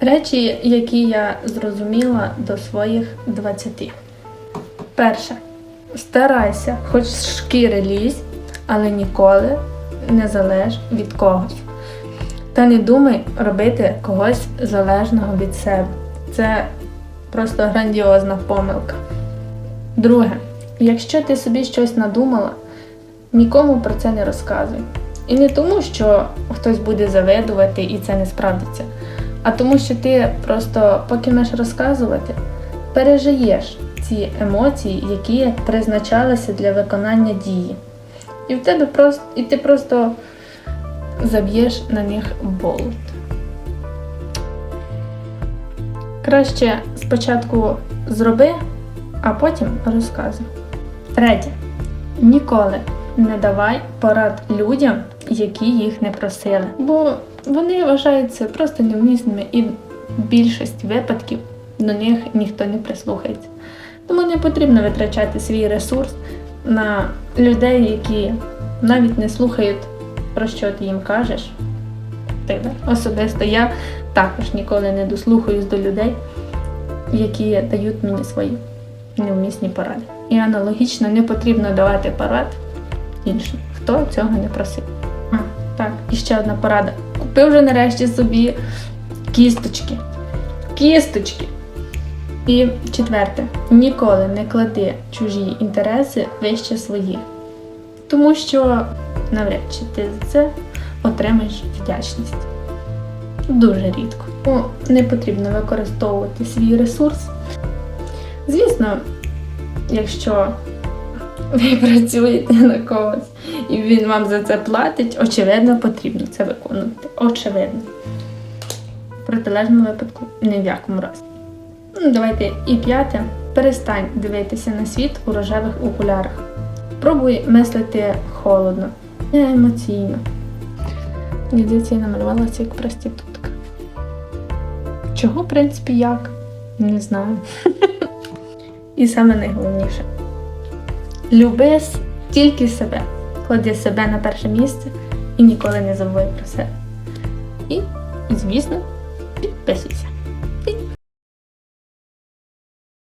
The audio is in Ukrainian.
Речі, які я зрозуміла до своїх 20. Перше. Старайся, хоч з шкіри лізь, але ніколи не залеж від когось. Та не думай робити когось залежного від себе. Це просто грандіозна помилка. Друге, якщо ти собі щось надумала, нікому про це не розказуй. І не тому, що хтось буде завидувати і це не справдиться, а тому, що ти просто покинеш розказувати, пережиєш ці емоції, які призначалися для виконання дії. І в тебе просто, і ти просто заб'єш на них болт. Краще спочатку зроби, а потім розказуй. Третє. Ніколи не давай порад людям, які їх не просили. Бо вони вважаються просто невмісними і в більшості випадків до них ніхто не прислухається. Тому не потрібно витрачати свій ресурс на людей, які навіть не слухають, про що ти їм кажеш. Далі. Особисто я також ніколи не дослухаюсь до людей, які дають мені свої невмісні поради. І аналогічно не потрібно давати порад іншим, хто цього не просив. А, так, і ще одна порада. Купи вже нарешті собі кісточки. Кісточки. І четверте, ніколи не клади чужі інтереси вище своїх. Тому що навряд чи ти за це отримаєш вдячність. Дуже рідко. Ну, не потрібно використовувати свій ресурс. Звісно, якщо ви працюєте на когось і він вам за це платить, очевидно, потрібно це виконувати. Очевидно. В протилежному випадку ні в якому разі. Ну, давайте і п'яте. Перестань дивитися на світ у рожевих окулярах. Пробуй мислити холодно, не емоційно. Дідиці намалювалася як проститутка. Чого, в принципі, як? Не знаю. І саме найголовніше. Люби тільки себе. Клади себе на перше місце і ніколи не забувай про себе. І, звісно, підписуйся.